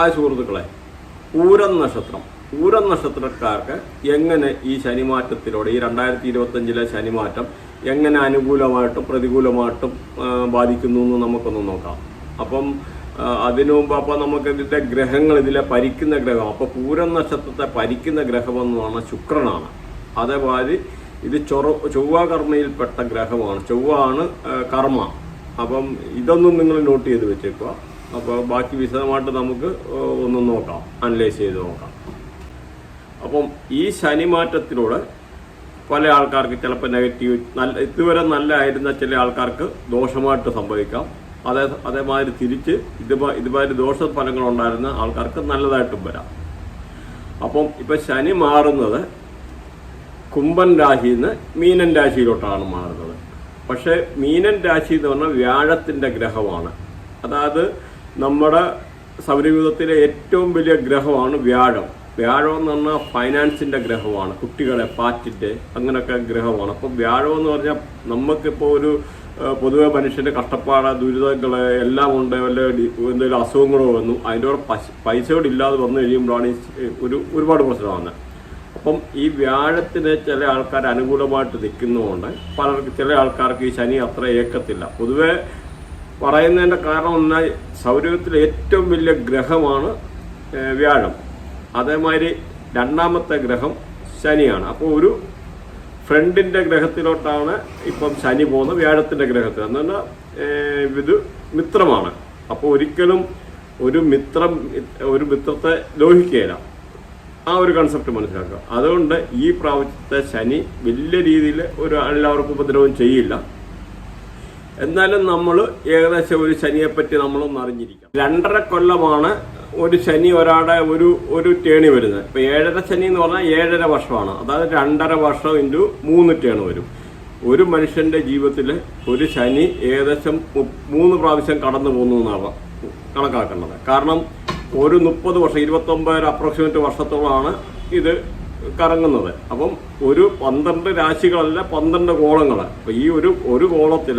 ആ സുഹൃത്തുക്കളെ. പൂരം നക്ഷത്രം. പൂരം നക്ഷത്രക്കാർക്ക് എങ്ങനെ ഈ ശനിമാറ്റത്തിലൂടെ ഈ രണ്ടായിരത്തി ഇരുപത്തഞ്ചിലെ ശനിമാറ്റം എങ്ങനെ അനുകൂലമായിട്ടും പ്രതികൂലമായിട്ടും ബാധിക്കുന്നു എന്ന് നമുക്കൊന്ന് നോക്കാം. അപ്പം അതിനു മുമ്പ് അപ്പോൾ നമുക്ക് ഇതിന്റെ ഗ്രഹങ്ങൾ ഇതിലെ പരിക്കുന്ന ഗ്രഹം അപ്പോൾ പൂരം നക്ഷത്രത്തെ പരിക്കുന്ന ഗ്രഹം പറഞ്ഞാൽ ശുക്രനാണ്. അതേമാതിരി ഇത് ചൊറ ചൊവ്വ കർമ്മയിൽപ്പെട്ട ഗ്രഹമാണ്. ചൊവ്വ ആണ് കർമ്മ. അപ്പം ഇതൊന്നും നിങ്ങൾ നോട്ട് ചെയ്ത് വെച്ചേക്കുക. അപ്പോൾ ബാക്കി വിശദമായിട്ട് നമുക്ക് ഒന്ന് നോക്കാം. അനലൈസ് ചെയ്ത് നോക്കാം. അപ്പം ഈ ശനിമാറ്റത്തിലൂടെ പല ആൾക്കാർക്ക് ചിലപ്പോൾ നെഗറ്റീവ് നല്ല ഇതുവരെ നല്ലതായിരുന്ന ചില ആൾക്കാർക്ക് ദോഷമായിട്ട് സംഭവിക്കാം. അതേ അതേമാതിരി തിരിച്ച് ഇതുമാ ഇതുമാതിരി ദോഷ ഫലങ്ങൾ ഉണ്ടായിരുന്ന ആൾക്കാർക്ക് നല്ലതായിട്ടും വരാം. അപ്പം ഇപ്പം ശനി മാറുന്നത് കുംഭൻ രാശിയിൽ നിന്ന് മീനൻ രാശിയിലോട്ടാണ് മാറുന്നത്. പക്ഷേ മീനൻ രാശി എന്ന് പറഞ്ഞാൽ വ്യാഴത്തിന്റെ ഗ്രഹമാണ്. അതായത് നമ്മുടെ സൗരയൂഥത്തിലെ ഏറ്റവും വലിയ ഗ്രഹമാണ് വ്യാഴം. വ്യാഴം എന്ന് പറഞ്ഞാൽ ഫൈനാൻസിന്റെ ഗ്രഹമാണ് കുട്ടികളെ പാറ്റിന്റെ അങ്ങനെയൊക്കെ ഗ്രഹമാണ്. അപ്പം വ്യാഴം എന്ന് പറഞ്ഞാൽ നമുക്കിപ്പോൾ ഒരു പൊതുവെ മനുഷ്യന്റെ കഷ്ടപ്പാട് ദുരിതങ്ങൾ എല്ലാം ഉണ്ട് വല്ല എന്തെങ്കിലും അസുഖങ്ങളോ വന്നു അതിന്റെ കൂടെ പശ- പൈസയോട് ഇല്ലാതെ വന്നു കഴിയുമ്പോഴാണ് ഒരു ഒരുപാട് പ്രശ്നമാണ് അപ്പം ഈ വ്യാഴത്തിന് ചില ആൾക്കാർ അനുകൂലമായിട്ട് നിൽക്കുന്നതുകൊണ്ട് പലർക്ക് ചില ആൾക്കാർക്ക് ഈ ശനി അത്ര ഏക്കത്തില്ല. പൊതുവെ പറയുന്നതിന്റെ കാരണം എന്നാൽ സൗരത്തിലെ ഏറ്റവും വലിയ ഗ്രഹമാണ് വ്യാഴം. അതേമാതിരി രണ്ടാമത്തെ ഗ്രഹം ശനിയാണ്. അപ്പോൾ ഒരു ഫ്രണ്ടിന്റെ ഗ്രഹത്തിലോട്ടാണ് ഇപ്പം ശനി പോകുന്നത് വ്യാഴത്തിന്റെ ഗ്രഹത്തിൽ. എന്നാൽ ഇത് മിത്രമാണ്. അപ്പോൾ ഒരിക്കലും ഒരു മിത്രം ഒരു മിത്രത്തെ ലോഹിക്കുകയില്ല ആ ഒരു കൺസെപ്റ്റ് മനസ്സിലാക്കുക. അതുകൊണ്ട് ഈ പ്രാവശ്യത്തെ ശനി വലിയ രീതിയിൽ ഒരു എല്ലാവർക്കും ഉപദ്രവം ചെയ്യില്ല. എന്നാലും നമ്മൾ ഏകദേശം ഒരു ശനിയെ പറ്റി നമ്മളൊന്ന് അറിഞ്ഞിരിക്കാം രണ്ടര കൊല്ലമാണ് ഒരു ശനി ഒരാടെ ഒരു ഒരു ടേണി വരുന്നത്. ഇപ്പൊ ഏഴര ശനി എന്ന് പറഞ്ഞാൽ ഏഴര വർഷമാണ്. അതായത് രണ്ടര വർഷം ഇന്റു മൂന്ന് ടേൺ വരും. ഒരു മനുഷ്യന്റെ ജീവിതത്തിൽ ഒരു ശനി ഏകദേശം മൂന്ന് പ്രാവശ്യം കടന്നു പോകുന്നു എന്നാണ് കണക്കാക്കേണ്ടത്. കാരണം ഒരു മുപ്പത് വർഷം ഇരുപത്തൊമ്പത് അപ്രോക്സിമേറ്റ് വർഷത്തോളമാണ് ഇത് കറങ്ങുന്നത്. അപ്പം ഒരു പന്ത്രണ്ട് രാശികളല്ല പന്ത്രണ്ട് ഗോളങ്ങൾ അപ്പൊ ഈ ഒരു ഒരു ഗോളത്തിൽ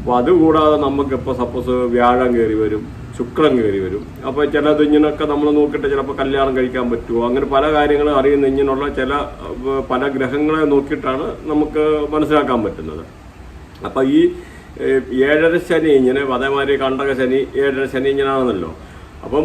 അപ്പൊ അതുകൂടാതെ നമുക്ക് ഇപ്പോൾ സപ്പോസ് വ്യാഴം കയറി വരും ശുക്രൻ കയറി വരും. അപ്പോൾ ചില ദുഞ്ഞിനൊക്കെ നമ്മൾ നോക്കിയിട്ട് ചിലപ്പോൾ കല്യാണം കഴിക്കാൻ പറ്റുമോ അങ്ങനെ പല കാര്യങ്ങളും അറിയുന്ന ഇങ്ങനെയുള്ള ചില പല ഗ്രഹങ്ങളെ നോക്കിയിട്ടാണ് നമുക്ക് മനസ്സിലാക്കാൻ പറ്റുന്നത്. അപ്പോൾ ഈ ഏഴര ശനി ഇങ്ങനെ അതേമാതിരി കണ്ടക ശനി ഏഴര ശനി ഇങ്ങനെയാണെന്നല്ലോ അപ്പം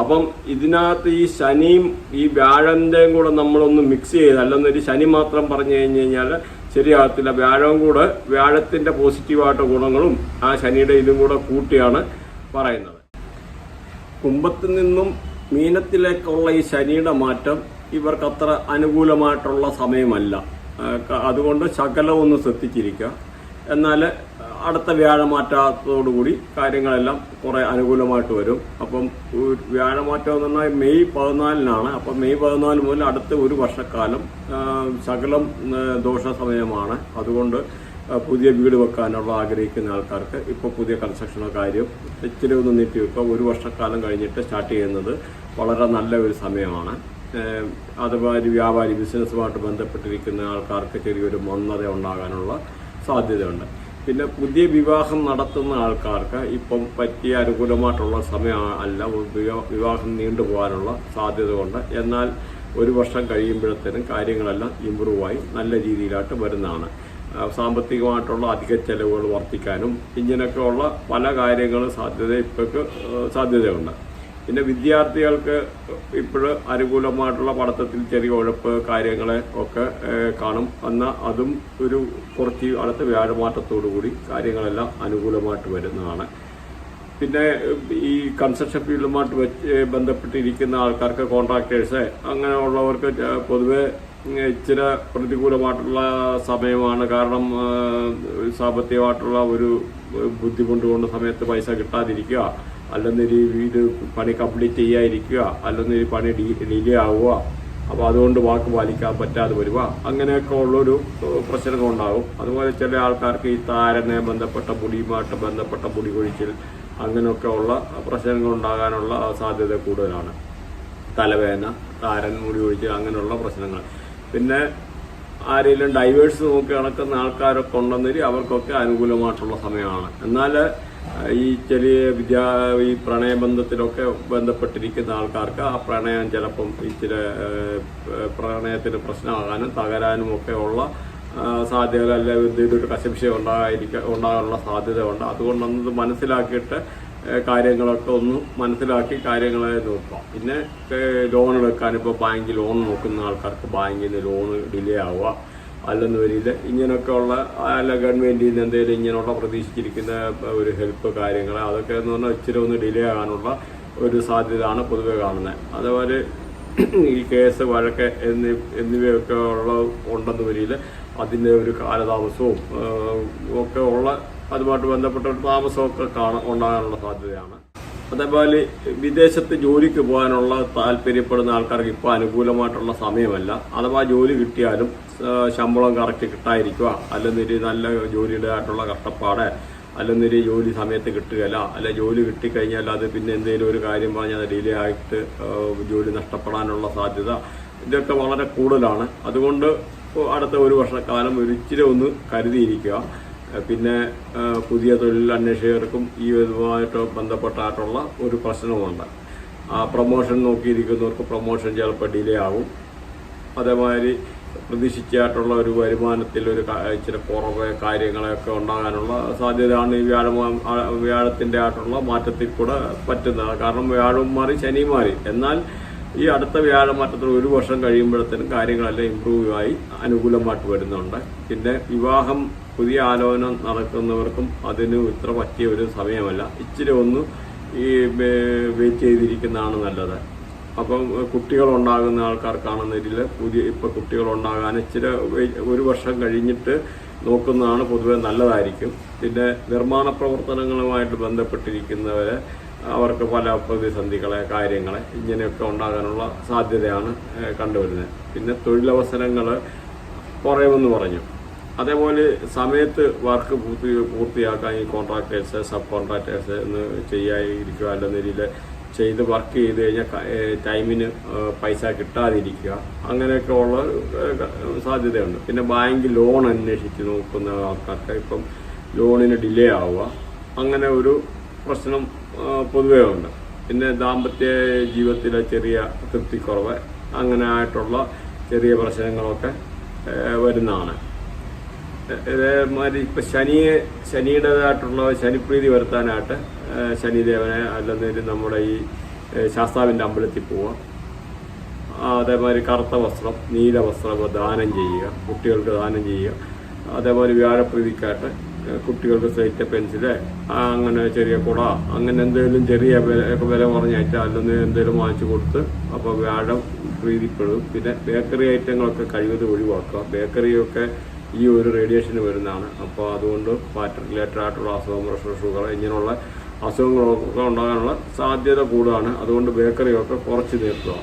അപ്പം ഇതിനകത്ത് ഈ ശനിയും ഈ വ്യാഴന്റെയും കൂടെ നമ്മളൊന്ന് മിക്സ് ചെയ്ത് അല്ലെന്നൊരു ശനി മാത്രം പറഞ്ഞു കഴിഞ്ഞു കഴിഞ്ഞാൽ ശരിയാകത്തില്ല. വ്യാഴവും കൂടെ വ്യാഴത്തിന്റെ പോസിറ്റീവായിട്ട് ഗുണങ്ങളും ആ ശനിയുടെ ഇതും കൂടെ കൂട്ടിയാണ് പറയുന്നത്. കുംഭത്തിൽ നിന്നും മീനത്തിലേക്കുള്ള ഈ ശനിയുടെ മാറ്റം ഇവർക്ക് അത്ര അനുകൂലമായിട്ടുള്ള സമയമല്ല. അതുകൊണ്ട് ശകലം ഒന്ന് ശ്രദ്ധിച്ചിരിക്കുക. എന്നാൽ അടുത്ത വ്യാഴമാറ്റത്തോടുകൂടി കാര്യങ്ങളെല്ലാം കുറെ അനുകൂലമായിട്ട് വരും. അപ്പം വ്യാഴമാറ്റം എന്ന് പറഞ്ഞാൽ മെയ് പതിനാലിനാണ്. അപ്പം മെയ് പതിനാല് മുതൽ അടുത്ത ഒരു വർഷക്കാലം ശകലം ദോഷ സമയമാണ് അതുകൊണ്ട് പുതിയ വീട് വെക്കാനുള്ള ആഗ്രഹിക്കുന്ന ആൾക്കാർക്ക് ഇപ്പോൾ പുതിയ കൺസ്ട്രക്ഷനോ കാര്യം ഇച്ചിരി ഒന്ന് നീട്ടി വെക്കുക. ഒരു വർഷക്കാലം കഴിഞ്ഞിട്ട് സ്റ്റാർട്ട് ചെയ്യുന്നത് വളരെ നല്ല ഒരു സമയമാണ്. അതുപോലെ വ്യാപാരി ബിസിനസ്സുമായിട്ട് ബന്ധപ്പെട്ടിരിക്കുന്ന ആൾക്കാർക്ക് ചെറിയൊരു മന്ദത ഉണ്ടാകാനുള്ള സാധ്യതയുണ്ട്. പിന്നെ പുതിയ വിവാഹം നടത്തുന്ന ആൾക്കാർക്ക് ഇപ്പം പറ്റിയ അനുകൂലമായിട്ടുള്ള സമയം അല്ല വിവാ- വിവാഹം നീണ്ടുപോകാനുള്ള സാധ്യത ഉണ്ട്. എന്നാൽ ഒരു വർഷം കഴിയുമ്പോഴത്തേനും കാര്യങ്ങളെല്ലാം ഇമ്പ്രൂവായി നല്ല രീതിയിലായിട്ട് വരുന്നതാണ്. സാമ്പത്തികമായിട്ടുള്ള അധിക ചെലവുകൾ വർദ്ധിക്കാനും ഇങ്ങനെയൊക്കെയുള്ള പല കാര്യങ്ങളും സാധ്യത ഇപ്പോഴേക്ക് സാധ്യതയുണ്ട്. പിന്നെ വിദ്യാർത്ഥികൾക്ക് ഇപ്പോഴ് അനുകൂലമായിട്ടുള്ള പഠിത്തത്തിൽ ചെറിയ ഉഴപ്പ് കാര്യങ്ങളെ ഒക്കെ കാണും. എന്നാൽ അതും ഒരു കുറച്ച് അടുത്ത വ്യാഴമാറ്റത്തോടു കൂടി കാര്യങ്ങളെല്ലാം അനുകൂലമായിട്ട് വരുന്നതാണ്. പിന്നെ ഈ കൺസ്ട്രക്ഷൻ ഫീൽഡുമായിട്ട് വെച്ച് ബന്ധപ്പെട്ടിരിക്കുന്ന ആൾക്കാർക്ക് കോൺട്രാക്ടേഴ്സ് അങ്ങനെയുള്ളവർക്ക് പൊതുവെ ഇച്ചിരി പ്രതികൂലമായിട്ടുള്ള സമയമാണ്. കാരണം സാമ്പത്തികമായിട്ടുള്ള ഒരു ബുദ്ധിമുട്ട് കൊണ്ട് സമയത്ത് പൈസ കിട്ടാതിരിക്കുക. അല്ലെന്നൊരു വീട് പണി കംപ്ലീറ്റ് ചെയ്യാതിരിക്കുക അല്ലെന്നൊരു പണി ഡിലേ ആവുക അപ്പോൾ അതുകൊണ്ട് വാക്ക് പാലിക്കാൻ പറ്റാതെ വരിക. അങ്ങനെയൊക്കെ ഉള്ളൊരു പ്രശ്നങ്ങൾ ഉണ്ടാകും അതുപോലെ ചില ആൾക്കാർക്ക് ഈ താരനെ ബന്ധപ്പെട്ട മുടിയുമായിട്ട് ബന്ധപ്പെട്ട മുടി കൊഴിച്ചിൽ അങ്ങനെയൊക്കെ ഉള്ള പ്രശ്നങ്ങൾ ഉണ്ടാകാനുള്ള സാധ്യത കൂടുതലാണ്. തലവേദന താരൻ മുടി ഒഴിച്ച് അങ്ങനെയുള്ള പ്രശ്നങ്ങൾ. പിന്നെ ആരെങ്കിലും ഡൈവേഴ്സ് നോക്കി നടക്കുന്ന ആൾക്കാരൊക്കെ ഉണ്ടെന്നൊരു അവർക്കൊക്കെ അനുകൂലമായിട്ടുള്ള സമയമാണ്. എന്നാൽ ഈ ചെറിയ വിദ്യാ ഈ പ്രണയബന്ധത്തിലൊക്കെ ബന്ധപ്പെട്ടിരിക്കുന്ന ആൾക്കാർക്ക് ആ പ്രണയം ചിലപ്പം ഇച്ചിരി പ്രണയത്തിന് പ്രശ്നമാകാനും തകരാനും ഒക്കെ ഉള്ള സാധ്യത അല്ലെങ്കിൽ എന്തെങ്കിലും കശംശയം കശപിശ ഉണ്ടാകാനുള്ള ഉണ്ടാകാനുള്ള സാധ്യതയുണ്ട്. അതുകൊണ്ടൊന്നത് മനസ്സിലാക്കിയിട്ട് കാര്യങ്ങളൊക്കെ ഒന്ന് മനസ്സിലാക്കി കാര്യങ്ങളെ നോക്കാം പിന്നെ ലോൺ എടുക്കാൻ ഇപ്പോൾ ബാങ്കിൽ ലോൺ നോക്കുന്ന ആൾക്കാർക്ക് ബാങ്കിൽ നിന്ന് ലോൺ ഡിലേ ആവുക. അല്ലെന്ന് വരില്ല. ഇങ്ങനെയൊക്കെ ഉള്ള അല്ല ഗവൺമെന്റിൽ നിന്ന് എന്തെങ്കിലും ഇങ്ങനെയുള്ള പ്രതീക്ഷിച്ചിരിക്കുന്ന ഒരു ഹെൽപ്പ് കാര്യങ്ങൾ അതൊക്കെ എന്ന് പറഞ്ഞാൽ ഇച്ചിരി ഒന്ന് ഡിലേ ആകാനുള്ള ഒരു സാധ്യതയാണ് പൊതുവെ കാണുന്നത്. അതുപോലെ ഈ കേസ് വഴക്ക് എന്നി എന്നിവയൊക്കെ ഉള്ള ഉണ്ടെന്ന് വരിയിൽ അതിന്റെ ഒരു കാലതാമസവും ഒക്കെ ഉള്ള അതുമായിട്ട് ബന്ധപ്പെട്ട ഒരു താമസമൊക്കെ കാണാൻ ഉണ്ടാകാനുള്ള സാധ്യതയാണ്. അതേപോലെ വിദേശത്ത് ജോലിക്ക് പോകാനുള്ള താല്പര്യപ്പെടുന്ന ആൾക്കാർക്ക് ഇപ്പോൾ അനുകൂലമായിട്ടുള്ള സമയമല്ല. അഥവാ ജോലി കിട്ടിയാലും ശമ്പളം കറക്റ്റ് കിട്ടാതിരിക്കുക അല്ലെങ്കിൽ നല്ല ജോലിയുടേതായിട്ടുള്ള കഷ്ടപ്പാട് അല്ലെങ്കിൽ ജോലി സമയത്ത് കിട്ടുകയില്ല അല്ലെ ജോലി കിട്ടിക്കഴിഞ്ഞാൽ അത് പിന്നെ എന്തെങ്കിലും ഒരു കാര്യം പറഞ്ഞാൽ ഡിലേ ആയിട്ട് ജോലി നഷ്ടപ്പെടാനുള്ള സാധ്യത ഇതൊക്കെ വളരെ കൂടുതലാണ്. അതുകൊണ്ട് അടുത്ത ഒരു വർഷക്കാലം ഒരിച്ചിരി ഒന്ന് കരുതിയിരിക്കുക. പിന്നെ പുതിയ തൊഴിൽ അന്വേഷകർക്കും ഈ ഇതുമായിട്ട് ബന്ധപ്പെട്ടായിട്ടുള്ള ഒരു പ്രശ്നമുണ്ട്. ആ പ്രൊമോഷൻ നോക്കിയിരിക്കുന്നവർക്ക് പ്രൊമോഷൻ ചിലപ്പോൾ ഡിലേ ആവും. അതേമാതിരി പ്രതീക്ഷിച്ചായിട്ടുള്ള ഒരു വരുമാനത്തിൽ ഒരു ഇച്ചിരി കുറവ് കാര്യങ്ങളൊക്കെ ഉണ്ടാകാനുള്ള സാധ്യതയാണ് ഈ വ്യാഴം വ്യാഴത്തിന്റെ ആയിട്ടുള്ള മാറ്റത്തിൽ കൂടെ പറ്റുന്നത്. കാരണം വ്യാഴം മാറി ശനി മാറി. എന്നാൽ ഈ അടുത്ത വ്യാഴമാറ്റത്തിന് ഒരു വർഷം കഴിയുമ്പോഴത്തേനും കാര്യങ്ങളെല്ലാം ഇമ്പ്രൂവ് ആയി അനുകൂലമായിട്ട് വരുന്നുണ്ട്. പിന്നെ വിവാഹം പുതിയ ആലോചന നടക്കുന്നവർക്കും അതിന് ഇത്ര പറ്റിയ ഒരു സമയമല്ല. ഇച്ചിരി ഒന്ന് ഈ വെയിറ്റ് ചെയ്തിരിക്കുന്നതാണ് നല്ലത്. അപ്പം ഉണ്ടാകുന്ന ആൾക്കാർക്കാണെന്നതിൽ പുതിയ ഇപ്പം കുട്ടികൾ ഉണ്ടാകാൻ ഇച്ചിരി ഒരു വർഷം കഴിഞ്ഞിട്ട് നോക്കുന്നതാണ് പൊതുവെ നല്ലതായിരിക്കും. പിന്നെ നിർമ്മാണ പ്രവർത്തനങ്ങളുമായിട്ട് ബന്ധപ്പെട്ടിരിക്കുന്നവരെ അവർക്ക് പല പ്രതിസന്ധികളെ കാര്യങ്ങളെ ഇങ്ങനെയൊക്കെ ഉണ്ടാകാനുള്ള സാധ്യതയാണ് കണ്ടുവരുന്നത്. പിന്നെ തൊഴിലവസരങ്ങൾ കുറയുമെന്ന് പറഞ്ഞു. അതേപോലെ സമയത്ത് വർക്ക് പൂർത്തി പൂർത്തിയാക്കാൻ ഈ കോൺട്രാക്ടേഴ്സ് സബ് കോൺട്രാക്ടേഴ്സ് എന്ന് ചെയ്യാതിരിക്കുക അല്ല നിലയിൽ ചെയ്ത് വർക്ക് ചെയ്ത് കഴിഞ്ഞാൽ ടൈമിന് പൈസ കിട്ടാതിരിക്കുക അങ്ങനെയൊക്കെ ഉള്ള സാധ്യതയുണ്ട്. പിന്നെ ബാങ്ക് ലോൺ അന്വേഷിച്ച് നോക്കുന്ന ആൾക്കാർക്ക് ഇപ്പം ലോണിന് ഡിലേ ആവുക അങ്ങനെ ഒരു പ്രശ്നം പൊതുവേ ഉണ്ട്. പിന്നെ ദാമ്പത്യ ജീവിതത്തിലെ ചെറിയ തൃപ്തിക്കുറവ് അങ്ങനെ ആയിട്ടുള്ള ചെറിയ പ്രശ്നങ്ങളൊക്കെ വരുന്നതാണ്. ഇതേമാതിരി ഇപ്പം ശനിയെ ശനിയുടേതായിട്ടുള്ള ശനിപ്രീതി വരുത്താനായിട്ട് ശനിദേവനെ അല്ലെന്നേലും നമ്മുടെ ഈ ശാസ്താവിന്റെ അമ്പലത്തിൽ പോവുക അതേമാതിരി കറുത്ത വസ്ത്രം നീല വസ്ത്രം ദാനം ചെയ്യുക കുട്ടികൾക്ക് ദാനം ചെയ്യുക. അതേപോലെ വ്യാഴപ്രീതിക്കായിട്ട് കുട്ടികൾക്ക് സൈറ്റ പെൻസിൽ അങ്ങനെ ചെറിയ കുട അങ്ങനെ എന്തെങ്കിലും ചെറിയ വില കുറഞ്ഞായിട്ട് അല്ലെങ്കിൽ എന്തെങ്കിലും വാങ്ങിച്ചു കൊടുത്ത് അപ്പോൾ വ്യാഴം പ്രീതിപ്പെടും. പിന്നെ ബേക്കറി ഐറ്റങ്ങളൊക്കെ കഴിവതും ഒഴിവാക്കുക. ബേക്കറിയൊക്കെ ഈ ഒരു റേഡിയേഷന് വരുന്നതാണ്. അപ്പോൾ അതുകൊണ്ട് ഫാറ്റ് റിലേറ്റഡ് ആയിട്ടുള്ള അസുഖം പ്രഷർ ഷുഗർ ഇങ്ങനെയുള്ള അസുഖങ്ങളൊക്കെ ഉണ്ടാകാനുള്ള സാധ്യത കൂടുതലാണ്. അതുകൊണ്ട് ബേക്കറിയൊക്കെ കുറച്ച് നിർത്തുക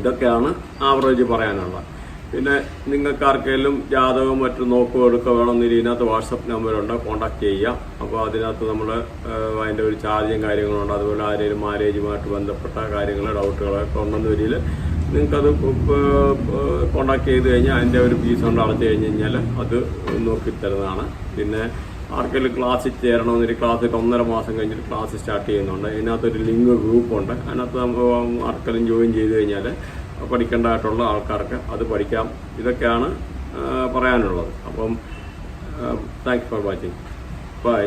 ഇതൊക്കെയാണ് ആവറേജ് പറയാനുള്ളത്. പിന്നെ നിങ്ങൾക്ക് ആർക്കെങ്കിലും ജാതകം മറ്റും നോക്കുകയോ എടുക്കുക വേണമെന്നില്ല ഇതിനകത്ത് വാട്സപ്പ് നമ്പറുണ്ട് കോൺടാക്ട് ചെയ്യുക. അപ്പോൾ അതിനകത്ത് നമ്മൾ അതിന്റെ ഒരു ചാർജും കാര്യങ്ങളുണ്ട് അതുപോലെ ആരെങ്കിലും മാരേജുമായിട്ട് ബന്ധപ്പെട്ട കാര്യങ്ങൾ ഡൗട്ടുകളൊക്കെ ഉണ്ടെന്ന് വരിയിൽ നിങ്ങൾക്കത് കോൺടാക്ട് ചെയ്ത് കഴിഞ്ഞാൽ അതിന്റെ ഒരു ഫീസ് കൊണ്ട് അടച്ചു കഴിഞ്ഞ് കഴിഞ്ഞാൽ അത് നോക്കിത്തരുന്നതാണ് പിന്നെ ആർക്കെങ്കിലും ക്ലാസ്സിൽ ചേരണമെന്നൊരു ക്ലാസ്സിൽ ഒന്നര മാസം കഴിഞ്ഞിട്ട് ക്ലാസ് സ്റ്റാർട്ട് ചെയ്യുന്നുണ്ട്. ഇതിനകത്തൊരു ലിങ്ക് ഗ്രൂപ്പുണ്ട് അതിനകത്ത് ആർക്കെങ്കിലും ജോയിൻ ചെയ്ത് കഴിഞ്ഞാൽ പഠിക്കേണ്ടതായിട്ടുള്ള ആൾക്കാർക്ക് അത് പഠിക്കാം. ഇതൊക്കെയാണ് പറയാനുള്ളത്. അപ്പം താങ്ക്സ് ഫോർ വാച്ചിങ് ബൈ